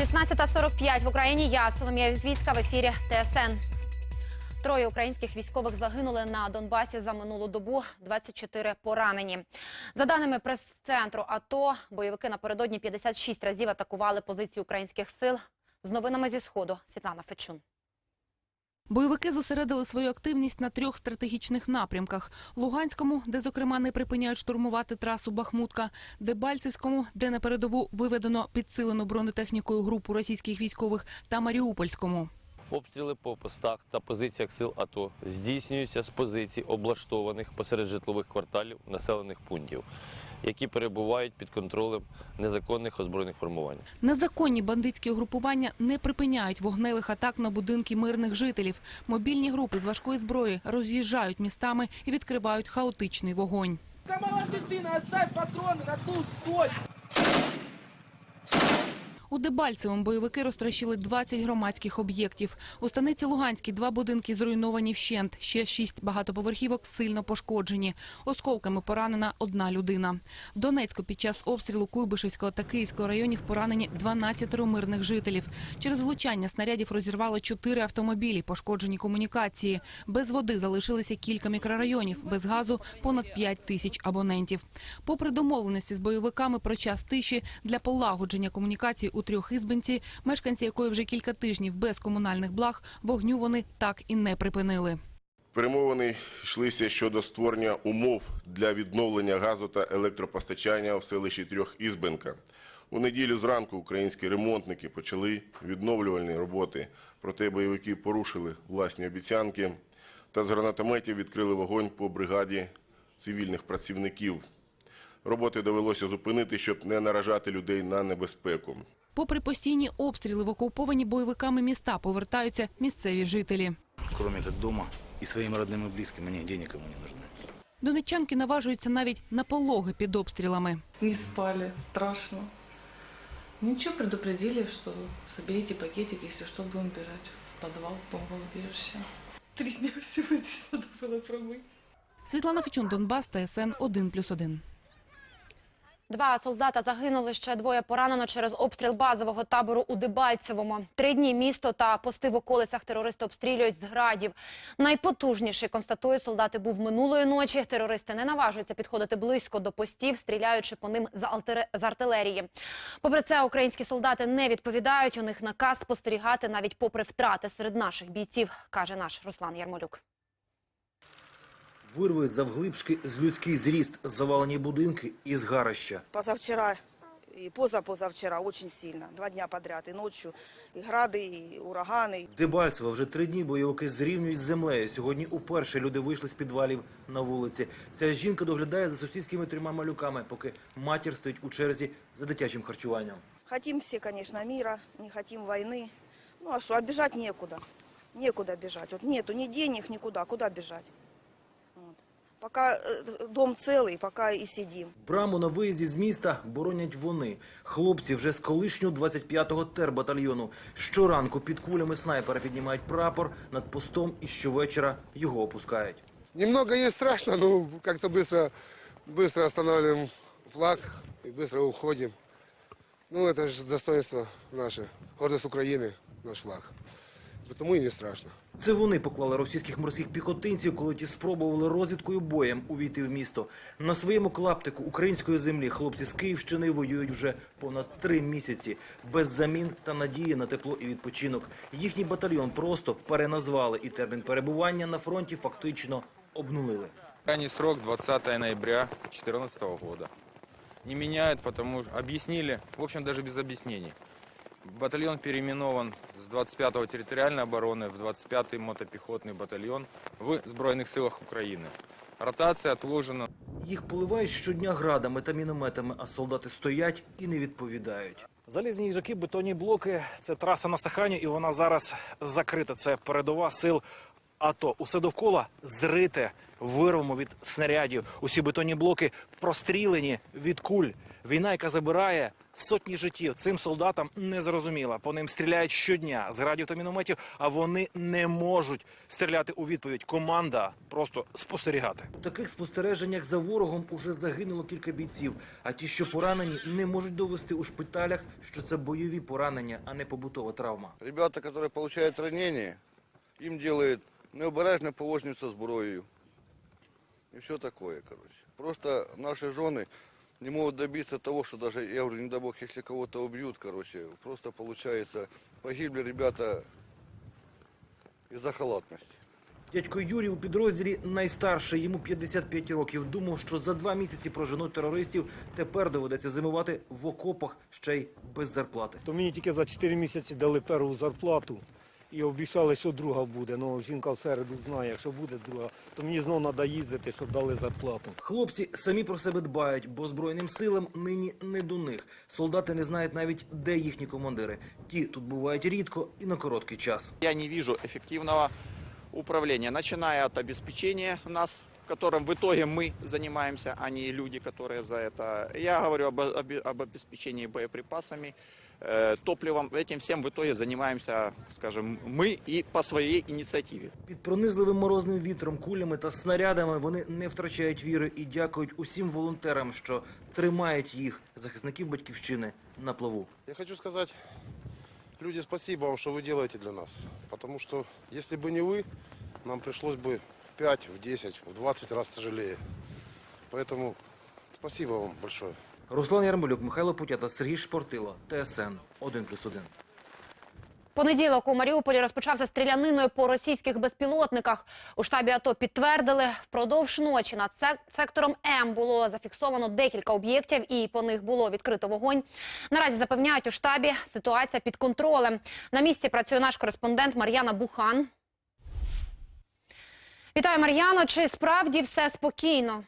16.45 в Україні. Я Соломія Візвіська в ефірі ТСН. Троє українських військових загинули на Донбасі за минулу добу. 24 поранені. За даними прес-центру АТО, бойовики напередодні 56 разів атакували позиції українських сил. З новинами зі сходу Світлана Фечун. Бойовики зосередили свою активність на трьох стратегічних напрямках: Луганському, де зокрема не припиняють штурмувати трасу Бахмутка, Дебальцевському, де на передову виведено підсилену бронетехнікою групу російських військових, та Маріупольському. Обстріли по постах та позиціях сил АТО здійснюються з позицій, облаштованих посеред житлових кварталів населених пунктів, які перебувають під контролем незаконних озброєних формувань. Незаконні бандитські угрупування не припиняють вогневих атак на будинки мирних жителів. Мобільні групи з важкої зброї роз'їжджають містами і відкривають хаотичний вогонь. Камала дитина, оставь патрони на ту стой! У Дебальцевому бойовики розтрощили 20 громадських об'єктів. У станиці Луганській два будинки зруйновані вщент. Ще шість багатоповерхівок сильно пошкоджені. Осколками поранена одна людина. В Донецьку під час обстрілу Куйбишевського та Київського районів поранені 12 мирних жителів. Через влучання снарядів розірвало чотири автомобілі, пошкоджені комунікації. Без води залишилися кілька мікрорайонів, без газу понад 5 тисяч абонентів. Попри домовленості з бойовиками про час тиші для полагодження комунікацій у трьохізбинці, мешканці якої вже кілька тижнів без комунальних благ, вогню вони так і не припинили. Перемовини йшлися щодо створення умов для відновлення газу та електропостачання в селищі Трьохізбенка. У неділю зранку українські ремонтники почали відновлювальні роботи, проте бойовики порушили власні обіцянки та з гранатометів відкрили вогонь по бригаді цивільних працівників. Роботи довелося зупинити, щоб не наражати людей на небезпеку. Попри постійні обстріли в окуповані бойовиками міста повертаються місцеві жителі. кроме как дома и своим родным и близким, мне денег ему не нужны. Донеччанки наважуються навіть на пологи під обстрілами. Не спали, страшно. Ничего, предупредили, что соберите пакетики, если что, будем бежать в подвал, в бомбоубежище. Три дня всего здесь надо было пробыть. Світлана Фечун, Донбас, ТСН 1+,1. Два солдата загинули, ще двоє поранено через обстріл базового табору у Дебальцевому. Три дні місто та пости в околицях терористи обстрілюють з градів. Найпотужніший, констатують солдати, був минулої ночі. Терористи не наважуються підходити близько до постів, стріляючи по ним з, артилерії. Попри це, українські солдати не відповідають. У них наказ спостерігати навіть попри втрати серед наших бійців, каже наш Руслан Ярмолюк. Вирви завглибшки з людський зріст, завалені будинки і згарища. Позавчера и позапозавчера очень сильно. Два дня подряд. И ночью и грады, и ураганы. Дебальцево вже три дні бойовики зрівнюють з землею. Сьогодні уперше люди вийшли з підвалів на вулиці. Ця жінка доглядає за сусідськими трьома малюками, поки матір стоїть у черзі за дитячим харчуванням. Хотим все, конечно, мира, не хотим войны. Ну а что, а бежать некуда. Некуда бежать. Вот нету ни денег, никуда. Куда бежать? Вот. Пока э, дом целый, пока и сидим. Браму на виїзді з міста боронять вони. Хлопці вже з колишнього 25-го тербатальйону. Щоранку під кулями снайпера піднімають прапор над постом і щовечора його опускають. Немного есть страшно, но как-то быстро, быстро останавливаем флаг и быстро уходим. Ну, это же достоинство наше, гордость Украины, наш флаг. Потому и не страшно. Це вони поклали російських морських піхотинців, коли ті спробували розвідкою боєм увійти в місто. На своєму клаптику української землі хлопці з Київщини воюють вже понад три місяці без замін та надії на тепло і відпочинок. Їхній батальйон просто переназвали і термін перебування на фронті фактично обнулили. Крайний срок 20 ноября 2014 года. Не меняют, потому объяснили, в общем, даже без объяснений. Батальон переименован с 25-го территориальной обороны в 25-й мотопехотный батальон в Збройных силах Украины. Ротация отложена Їх поливають щодня градами та мінометами, а солдати стоять і не відповідають. Залізні їжаки, бетонні блоки. Це траса на Стахані, і вона зараз закрита. Це передова сил АТО. Усе довкола зрите вирвами від снарядів. Усі бетонні блоки прострілені від куль. Війна, яка забирає сотні життів, цим солдатам не зрозуміла. По ним стріляють щодня з градів та мінометів, а вони не можуть стріляти у відповідь. Команда просто спостерігати. У таких спостереженнях за ворогом уже загинуло кілька бійців. А ті, що поранені, не можуть довести у шпиталях, що це бойові поранення, а не побутова травма. Ребята, которые получают ранения, им делают необережне поводження зброєю. І все такое, короче. Просто наши жены не могут добиться того, что даже, я говорю, не дай бог, если кого-то убьют, короче, просто получается, погибли ребята из-за халатности. Дядько Юрій у підрозділі найстарший, йому 55 років. Думав, що за два місяці проженуть терористів. Тепер доведеться зимувати в окопах ще й без зарплати. То мені тільки за 4 місяці дали першу зарплату і обіцяли, що друга буде. Ну, жінка в середу знає, якщо буде друга, то мені знову треба їздити, щоб дали зарплату. Хлопці самі про себе дбають, бо збройним силам нині не до них. Солдати не знають навіть, де їхні командири. Ті тут бувають рідко і на короткий час. Я не вижу эффективного управления, начиная от обеспечения нас, которым в итоге мы занимаемся, а не люди, которые за это. Я говорю об, об- об обеспечении боеприпасами, э, топливом. Этим всем в итоге занимаемся, скажем, мы и по своей инициативе. Під пронизливим морозним вітром, кулями та снарядами вони не втрачають віри і дякують усім волонтерам, що тримають їх, захисників батьківщини, на плаву. Я хочу сказать, люди, спасибо вам, что вы делаете для нас. Потому что, если бы не вы, нам пришлось бы в 5, в 10, в 20 раз тяжелее. Поэтому спасибо вам большое. Руслан Ярмолюк, Михайло Путята, Сергій Шпортило, ТСН 1+,1. Понеділок у Маріуполі розпочався стріляниною по російських безпілотниках. У штабі АТО підтвердили, впродовж ночі над сектором М було зафіксовано декілька об'єктів і по них було відкрито вогонь. Наразі запевняють у штабі, ситуація під контролем. На місці працює наш кореспондент Мар'яна Бухан. Вітаю, Мар'яно. Чи справді все спокійно?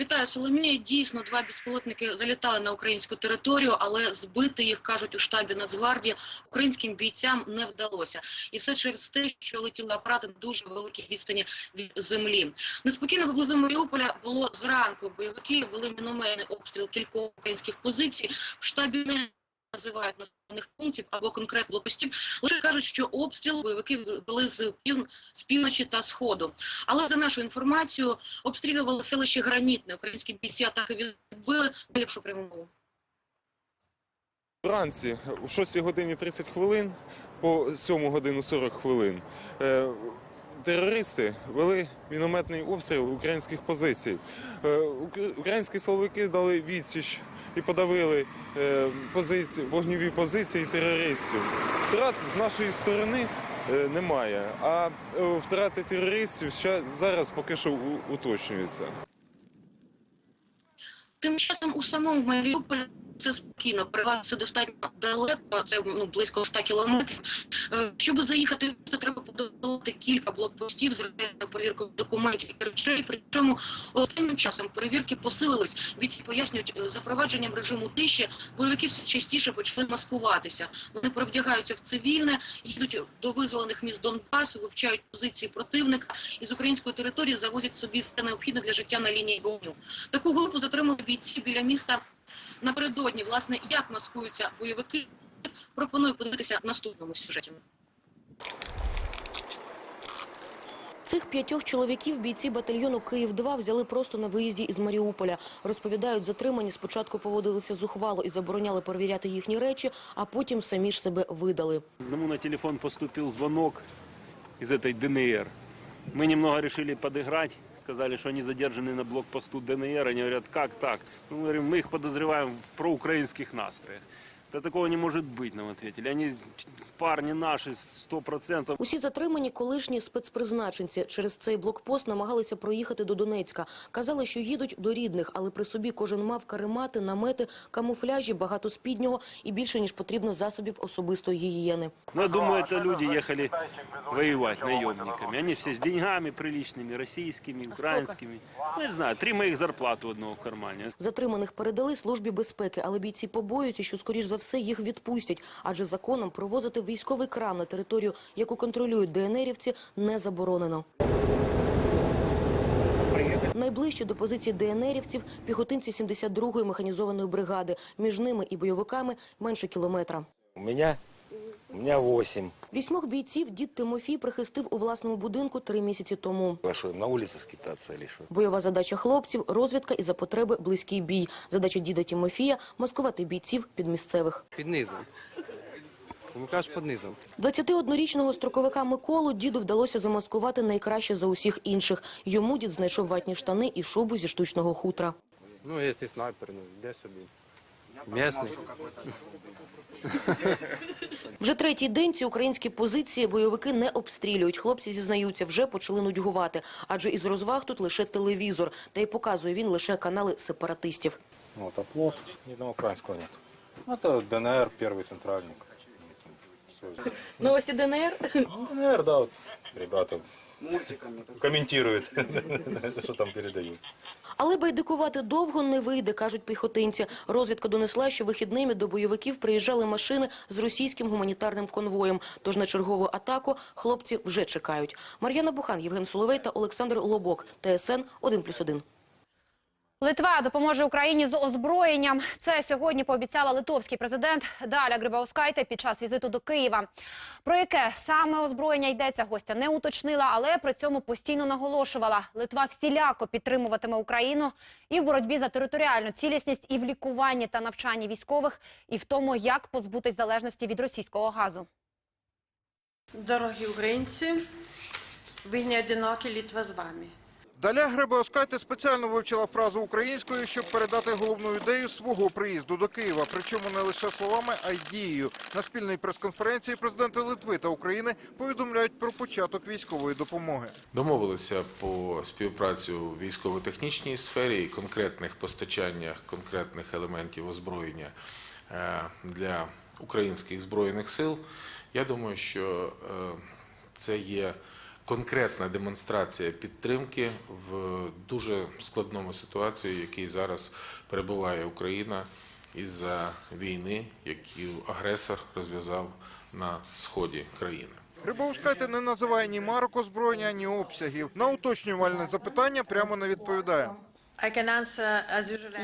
Вітаю, Соломія. Дійсно, два безпілотники залітали на українську територію, але збити їх, кажуть у штабі Нацгвардії, українським бійцям не вдалося. І все через те, що летіли апарати на дуже великій відстані від землі. Неспокійно поблизу Маріуполя було зранку. Бойовики вели мінометний обстріл кількох українських позицій. В штабі не називають населених пунктів або конкретно блокпостів. Лише кажуть, що обстріл бойовики вели з пів з півночі та сходу. Але за нашу інформацію обстрілювали селище Гранітне. Українські бійці атаки відбили. Якщо прямо мову. Вранці о 6 годині 30 хвилин по 7 годину 40 хвилин е, терористи вели мінометний обстріл українських позицій. Е, Українські силовики дали відсіч і подавили е, позиції, вогневі позиції терористів. Втрат з нашої сторони е, немає, а втрати терористів ще зараз поки що уточнюються. Тим часом у самому Маріуполі це спокійно. Приват це достатньо далеко, це ну, близько 100 кілометрів. Е, Щоб заїхати, місто, треба подолати кілька блокпостів з перевіркою документів і речей. Причому останнім часом перевірки посилились. Бійці пояснюють, е, запровадженням режиму тиші бойовики все частіше почали маскуватися. Вони перевдягаються в цивільне, їдуть до визволених міст Донбасу, вивчають позиції противника і з української території завозять собі все необхідне для життя на лінії вогню. Таку групу затримали бійці біля міста напередодні. Власне, як маскуються бойовики, пропоную подивитися в наступному сюжеті. Цих п'ятьох чоловіків бійці батальйону Київ-2 взяли просто на виїзді із Маріуполя. Розповідають, затримані спочатку поводилися зухвало і забороняли перевіряти їхні речі, а потім самі ж себе видали. Одному на телефон поступил звонок из этой ДНР. Мы немного решили подыграть, сказали, что они задержаны на блокпосту ДНР. Они говорят, как так? Ну, мы говорим, мы их подозреваем в проукраинских настроях. Да такого не может быть, нам ответили. Они парни наши, сто процентов. Усі затримані колишні спецпризначенці через цей блокпост намагалися проїхати до Донецька. Казали, що їдуть до рідних, але при собі кожен мав каремати, намети, камуфляжі, багато спіднього і більше, ніж потрібно засобів особистої гігієни. Ну, я думаю, это люди ехали воевать наемниками. Они все с деньгами приличными, российскими, украинскими. Ну, не знаю, три моих зарплаты у одного в кармане. Затриманих передали службі безпеки, але бійці побоюються, що скоріш за все їх відпустять, адже законом провозити військовий крам на територію, яку контролюють ДНРівці, не заборонено. Найближче до позиції ДНРівців піхотинці 72-ї механізованої бригади. Між ними і бойовиками менше кілометра. У меня, у меня 8. Вісьмох бійців дід Тимофій прихистив у власному будинку три місяці тому. А что, на улице скитаться или? Бойова задача хлопців – розвідка і за потреби близький бій. Задача діда Тимофія – маскувати бійців під місцевих. Під низом. Вимикаєш під низом. 21-річного строковика Миколу діду вдалося замаскувати найкраще за усіх інших. Йому дід знайшов ватні штани і шубу зі штучного хутра. Ну, якщо снайпер, ну, де собі. Місний. Вже третій день ці українські позиції бойовики не обстрілюють. Хлопці зізнаються, вже почали нудьгувати. Адже із розваг тут лише телевізор. Та й показує він лише канали сепаратистів. Вот оплот, ни одного украинского нет. Ну, это ДНР, первый центральник. Всё. Новості ДНР? Ну, ДНР, да, вот ребята комментируют, что там передают. Але байдикувати довго не вийде, кажуть піхотинці. Розвідка донесла, що вихідними до бойовиків приїжджали машини з російським гуманітарним конвоєм. Тож на чергову атаку хлопці вже чекають. Мар'яна Бухан, Євген Соловей та Олександр Лобок. ТСН 1+,1. Литва допоможе Україні з озброєнням. Це сьогодні пообіцяла литовський президент Даля Грибаускайте під час візиту до Києва. Про яке саме озброєння йдеться, гостя не уточнила, але при цьому постійно наголошувала. Литва всіляко підтримуватиме Україну і в боротьбі за територіальну цілісність, і в лікуванні та навчанні військових, і в тому, як позбутись залежності від російського газу. Дорогі українці, ви не одинокі, Літва з вами. Даля Гребеоскайте спеціально вивчила фразу українською, щоб передати головну ідею свого приїзду до Києва. Причому не лише словами, а й дією. На спільній прес-конференції президенти Литви та України повідомляють про початок військової допомоги. Домовилися по співпрацю у військово-технічній сфері і конкретних постачаннях конкретних елементів озброєння е, для українських збройних сил. Я думаю, що е, це є конкретна демонстрація підтримки в дуже складному ситуації, в якій зараз перебуває Україна із-за війни, яку агресор розв'язав на сході країни. Грибоускайте не називає ні марок озброєння, ні обсягів. На уточнювальне запитання прямо не відповідає.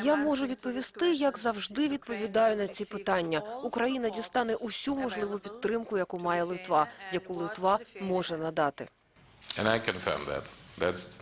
Я можу відповісти, як завжди відповідаю на ці питання. Україна дістане усю можливу підтримку, яку має Литва, яку Литва може надати. And I confirm that. That's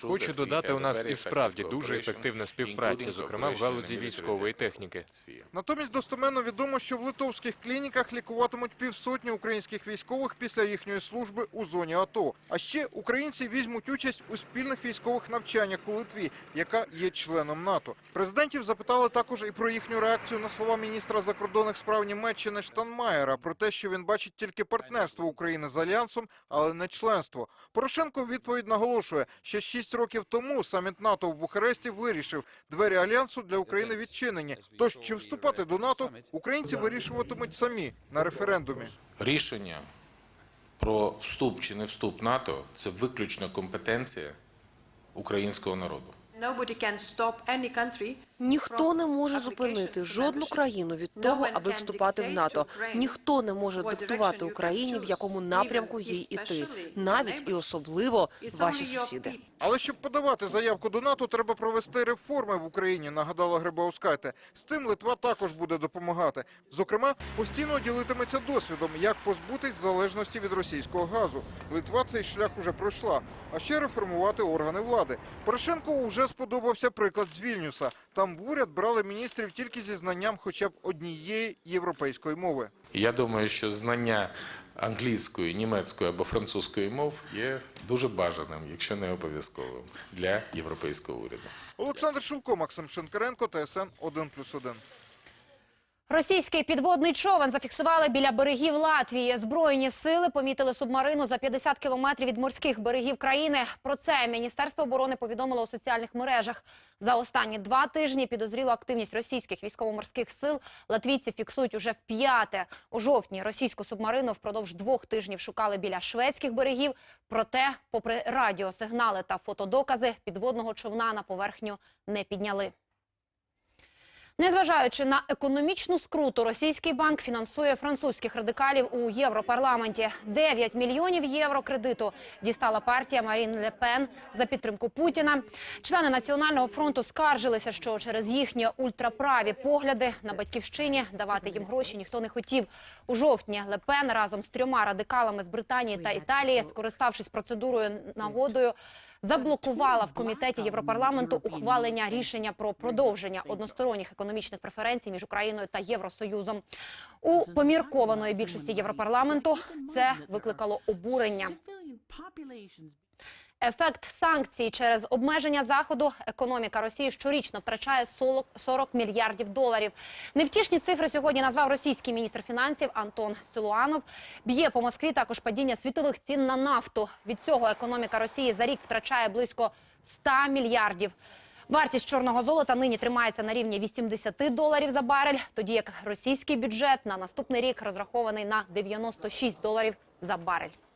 Хочу додати, у нас і справді дуже ефективна співпраця, зокрема в галузі військової техніки. Натомість достеменно відомо, що в литовських клініках лікуватимуть півсотні українських військових після їхньої служби у зоні АТО. А ще українці візьмуть участь у спільних військових навчаннях у Литві, яка є членом НАТО. Президентів запитали також і про їхню реакцію на слова міністра закордонних справ Німеччини Штанмаєра про те, що він бачить тільки партнерство України з альянсом, але не членство. Порошенко відповідь наголошує, що шість років тому саміт НАТО в Бухаресті вирішив, двері альянсу для України відчинені. Тож чи вступати до НАТО українці вирішуватимуть самі на референдумі. Рішення про вступ чи не вступ НАТО це виключно компетенція українського народу. Ніхто не може зупинити жодну країну від того, аби вступати в НАТО. Ніхто не може диктувати Україні, в якому напрямку їй іти, навіть і особливо ваші сусіди. Але щоб подавати заявку до НАТО, треба провести реформи в Україні, нагадала Грибаускайте. З цим Литва також буде допомагати. Зокрема, постійно ділитиметься досвідом, як позбутись залежності від російського газу. Литва цей шлях уже пройшла. А ще реформувати органи влади. Порошенку вже сподобався приклад з Вільнюса. Там в уряд брали міністрів тільки зі знанням хоча б однієї європейської мови. Я думаю, що знання англійської, німецької або французької мов є дуже бажаним, якщо не обов'язковим для європейського уряду. Олександр Шулко, Максим Шинкаренко, ТСН 1+,1. Російський підводний човен зафіксували біля берегів Латвії. Збройні сили помітили субмарину за 50 кілометрів від морських берегів країни. Про це Міністерство оборони повідомило у соціальних мережах. За останні два тижні підозрілу активність російських військово-морських сил латвійці фіксують уже в п'яте. У жовтні російську субмарину впродовж двох тижнів шукали біля шведських берегів. Проте, попри радіосигнали та фотодокази, підводного човна на поверхню не підняли. Незважаючи на економічну скруту, російський банк фінансує французьких радикалів у Європарламенті. 9 мільйонів євро кредиту дістала партія Марін Ле Пен за підтримку Путіна. Члени Національного фронту скаржилися, що через їхні ультраправі погляди на батьківщині давати їм гроші ніхто не хотів. У жовтні Ле Пен разом з трьома радикалами з Британії та Італії, скориставшись процедурою нагодою, заблокувала в комітеті Європарламенту ухвалення рішення про продовження односторонніх економічних преференцій між Україною та Євросоюзом. У поміркованої більшості Європарламенту це викликало обурення. Ефект санкцій через обмеження заходу економіка Росії щорічно втрачає 40 40 мільярдів доларів. Невтішні цифри сьогодні назвав російський міністр фінансів Антон Силуанов. Б'є по Москві також падіння світових цін на нафту. Від цього економіка Росії за рік втрачає близько 100 мільярдів. Вартість чорного золота нині тримається на рівні 80 доларів за барель, тоді як російський бюджет на наступний рік розрахований на 96 доларів за барель.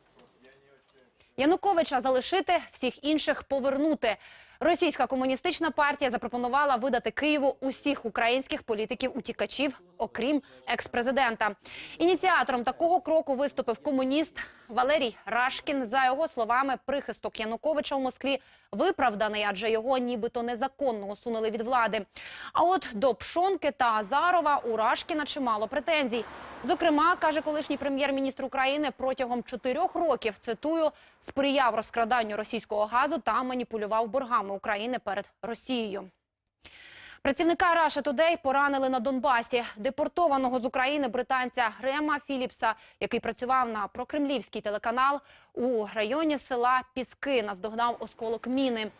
Януковича залишити, всіх інших повернути. Російська комуністична партія запропонувала видати Києву усіх українських політиків-утікачів, окрім екс-президента. Ініціатором такого кроку виступив комуніст Валерій Рашкін. За його словами, прихисток Януковича в Москві виправданий, адже його нібито незаконно усунули від влади. А от до Пшонки та Азарова у Рашкіна чимало претензій. Зокрема, каже колишній прем'єр-міністр України, протягом чотирьох років, цитую, сприяв розкраданню російського газу та маніпулював боргами України перед Росією. Працівника Раша Today поранили на Донбасі. Депортованого з України британця Грема Філіпса, який працював на прокремлівський телеканал у районі села Піски, наздогнав осколок міни.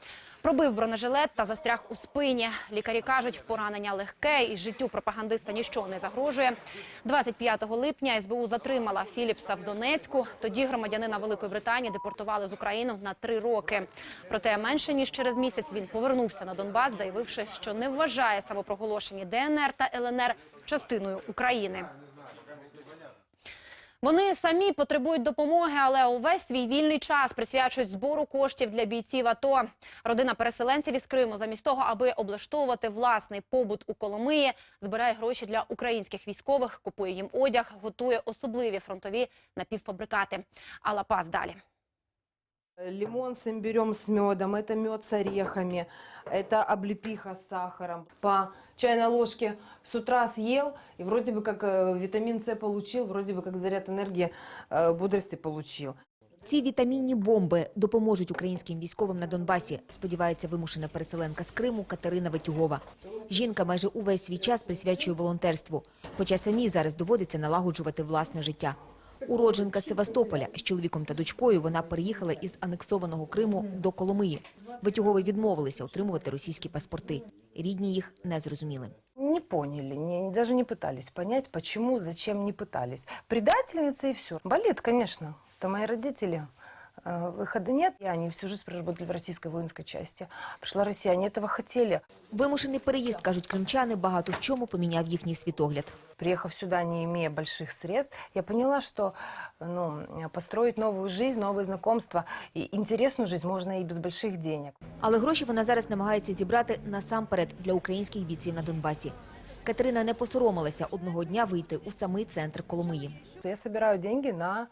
Пробив бронежилет та застряг у спині. Лікарі кажуть, поранення легке і життю пропагандиста ніщо не загрожує. 25 липня СБУ затримала Філіпса в Донецьку. Тоді громадянина Великої Британії депортували з України на три роки. Проте менше ніж через місяць він повернувся на Донбас, заявивши, що не вважає самопроголошені ДНР та ЛНР частиною України. Вони самі потребують допомоги, але увесь свій вільний час присвячують збору коштів для бійців АТО. Родина переселенців із Криму, замість того, аби облаштовувати власний побут у Коломиї, збирає гроші для українських військових, купує їм одяг, готує особливі фронтові напівфабрикати. Алапас далі. Лимон с имбирем с медом, это мед с орехами, это облепиха с сахаром. По чайной ложке с утра съел, и вроде бы как э, витамин С получил, вроде бы как заряд энергии, э, бодрости получил. Ці вітамінні бомби допоможуть українським військовим на Донбасі, сподівається вимушена переселенка з Криму Катерина Ватюгова. Жінка майже увесь свій час присвячує волонтерству, хоча самій зараз доводиться налагоджувати власне життя. Уродженка Севастополя з чоловіком та дочкою вона переїхала із анексованого Криму до Коломиї. Ватюгови відмовилися отримувати російські паспорти. Рідні їх не зрозуміли. Не поняли, не, даже не пытались понять, почему, зачем не пытались. Предательница и все. Болит, конечно. Это мои родители. Э, Выхода нет. И они всю жизнь проработали в российской воинской части. Пришла Россия, они этого хотели. Вимушений переїзд, кажуть кримчани, багато в чому поміняв їхній світогляд. Приехав сюда, не имея больших средств, я поняла, что ну, построить новую жизнь, новые знакомства и интересную жизнь можно и без больших денег. Але гроші вона зараз намагається зібрати насамперед для українських бійців на Донбасі. Катерина не посоромилася одного дня вийти у самий центр Коломиї. Я собираю деньги на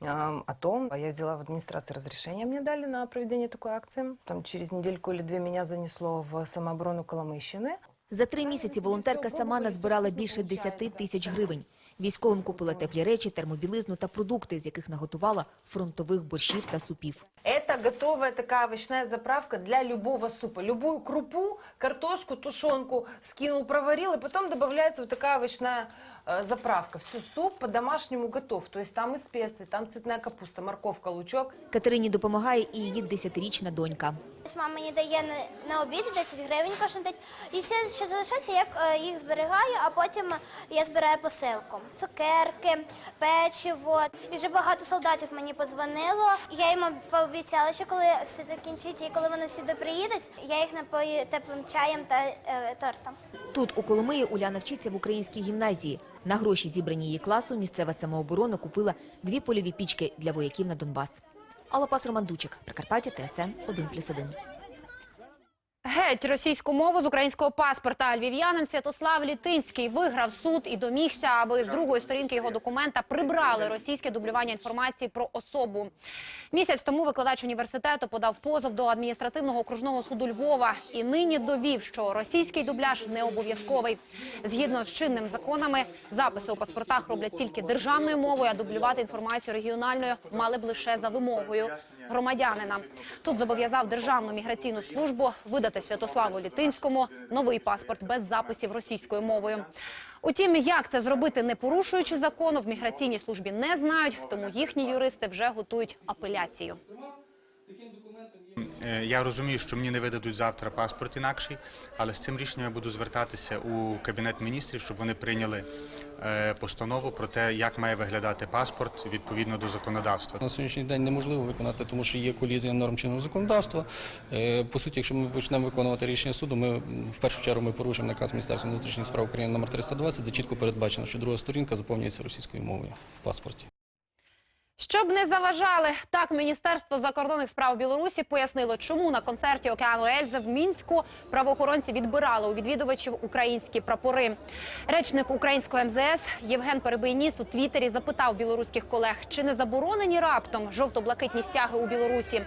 э, АТО. Я взяла в администрации разрешение, мне дали на проведение такой акции. Там через недельку или две меня занесло в самооборону Коломыщины. За три місяці волонтерка сама назбирала більше 10 тисяч гривень. Військовим купила теплі речі, термобілизну та продукти, з яких наготувала фронтових борщів та супів. Это готовая такая овощная заправка для любого супа. Любую крупу, картошку, тушенку скинул, проварил, и потом добавляется вот такая овощная э, заправка. Все, суп по-домашнему готов. То есть там и специи, там цветная капуста, морковка, лучок. Катерині допомагає і її десятирічна донька. Мама мені дає на, на обід 10 гривень кожен день. І все, що залишається, я е, їх зберігаю, а потім я збираю посилку. Цукерки, печиво. І вже багато солдатів мені подзвонило. Я їм пообіцяла, що коли все закінчиться і коли вони всі приїдуть, я їх напою теплим чаєм та е, тортом. Тут, у Коломиї, Уляна вчиться в українській гімназії. На гроші, зібрані її класу, місцева самооборона купила дві польові пічки для вояків на Донбас. Алла Пас Роман Дучик, Прикарпаття, ТСН 1+,1. Геть російську мову з українського паспорта. Львів'янин Святослав Літинський виграв суд і домігся, аби з другої сторінки його документа прибрали російське дублювання інформації про особу. Місяць тому викладач університету подав позов до адміністративного окружного суду Львова і нині довів, що російський дубляж не обов'язковий. Згідно з чинними законами, записи у паспортах роблять тільки державною мовою, а дублювати інформацію регіональною мали б лише за вимогою громадянина. Тут зобов'язав Державну міграційну службу видати Святославу Літинському новий паспорт без записів російською мовою. Утім, як це зробити, не порушуючи закону, в міграційній службі не знають, тому їхні юристи вже готують апеляцію. Е, Я розумію, що мені не видадуть завтра паспорт інакший, але з цим рішенням я буду звертатися у кабінет міністрів, щоб вони прийняли е, постанову про те, як має виглядати паспорт відповідно до законодавства. На сьогоднішній день неможливо виконати, тому що є колізія норм чинного законодавства. Е, По суті, якщо ми почнемо виконувати рішення суду, ми в першу чергу ми порушимо наказ Міністерства внутрішніх справ України номер 320, де чітко передбачено, що друга сторінка заповнюється російською мовою в паспорті. Щоб не заважали, так Міністерство закордонних справ Білорусі пояснило, чому на концерті океану Ельзи в мінську правоохоронці відбирали у відвідувачів українські прапори. Речник українського МЗС Євген Перебийніс у Твіттері запитав білоруських колег, чи не заборонені раптом жовто-блакитні стяги у Білорусі.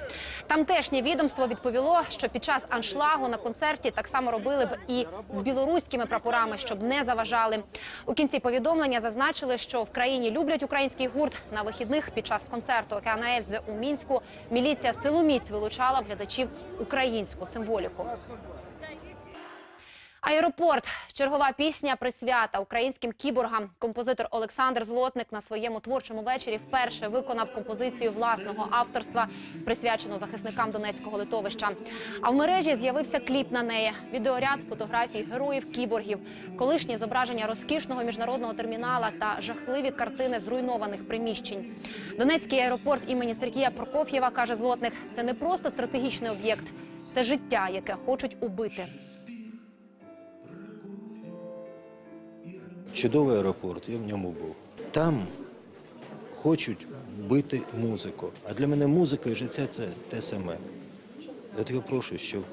Тамтешнє відомство відповіло, що під час аншлагу на концерті так само робили б і з білоруськими прапорами, щоб не заважали. У кінці повідомлення зазначили, що в країні люблять український гурт на вихідних під час концерту океана у мінську. Міліція силоміць вилучала глядачів українську символіку. Аеропорт чергова пісня присвята українським кіборгам. Композитор Олександр Злотник на своєму творчому вечорі вперше виконав композицію власного авторства, присвячену захисникам Донецького литовища. А в мережі з'явився кліп на неї. Відеоряд фотографій героїв кіборгів, колишні зображення розкішного міжнародного термінала та жахливі картини зруйнованих приміщень. Донецький аеропорт імені Сергія Прокоф'єва каже Злотник. Це не просто стратегічний об'єкт, це життя, яке хочуть убити. Чудовий аеропорт, я в ньому був. Там хочуть бити музику. А для мене музика і життя це те саме. От я прошу, щоб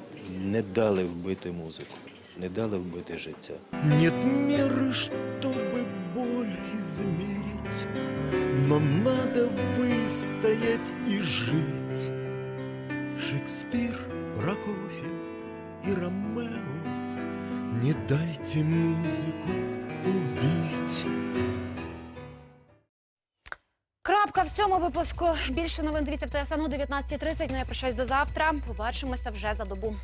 не дали вбити музику, не дали вбити життя. Нет меры, чтобы боль измерить, но надо выстоять и жить. Шекспир, Прокофьев и Ромео, не дайте музыку убить. Крапка в цьому випуску. Більше новин дивіться в ТСН 19.30. Ну я прощаюсь до завтра. Побачимося вже за добу.